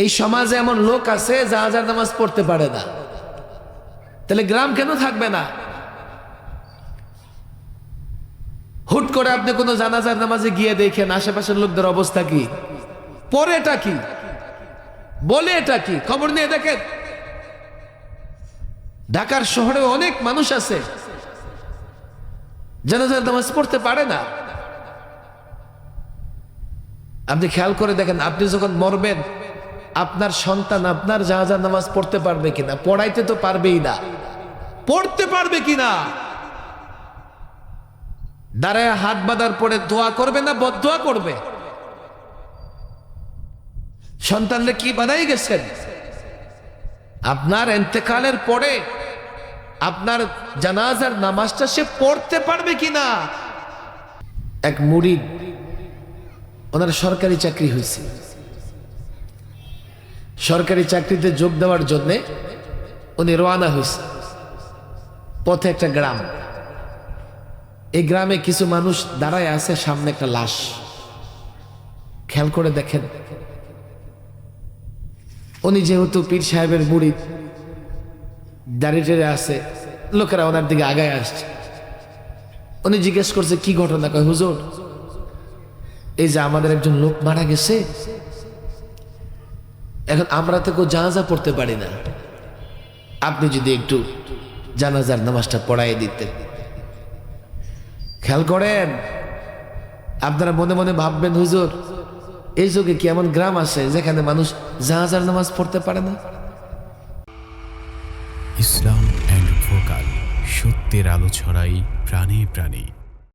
এই সমাজে এমন লোক আছে জাহাজার নামাজ পড়তে পারে না। তাহলে গ্রাম কেন থাকবে না? হুট করে আপনি কোনো জানাজার নামাজে গিয়ে দেখেন, আশেপাশের লোকদের অবস্থা কি? পরে এটা কি? বলে এটা কি? খবর নিয়ে দেখেন। ঢাকার শহরে অনেক মানুষ আছে, জানাজার নামাজ পড়তে পারে না। আপনি খেয়াল করে দেখেন, আপনি যখন মরবেন আপনার সন্তান আপনার জাহাজার নামাজ পড়তে পারবে কিনা? পড়াইতে তো পারবেই না। পড়তে পারবে কিনা? দাঁড়ায় হাত বাঁধার পরে দোয়া করবে না বদোয়া করবে? সন্তানরা কি বানাই গেছেন? আপনার এন্তেকালের পরে আপনার জানাজার নামাজটা সে পড়তে পারবে কিনা? এক মুড়ি ওনার সরকারি চাকরি হয়েছে। সরকারি চাকরিতে যোগ দেওয়ার জন্যে উনি রওনা হয়েছে। পথে একটা গ্রাম। এই গ্রামে কিছু মানুষ দাঁড়ায় আছে, সামনে একটা লাশ। খেয়াল করে দেখেন। উনি যেহেতু পীর সাহেবের বুড়ি, দাঁড়িয়ে টেড়ে আছে, লোকেরা ওনার দিকে আগায় আসছে। উনি জিজ্ঞেস করছে, কি ঘটনা? কয়, হুজুর, এই যে আমাদের একজন লোক মারা গেছে এখন আমরা তো কেউ জানাজা পড়তে পারি না। আপনি যদি একটু জানাজার নামাজটা পড়াই দিতেন। খেয়াল করেন, আপনারা মনে মনে ভাববেন, হুজুর, এই যুগে কি এমন গ্রাম আছে যেখানে মানুষ জাহাজার নামাজ পড়তে পারে না? ইসলাম অ্যান্ড সত্যের আলো ছড়াই প্রাণে প্রাণে।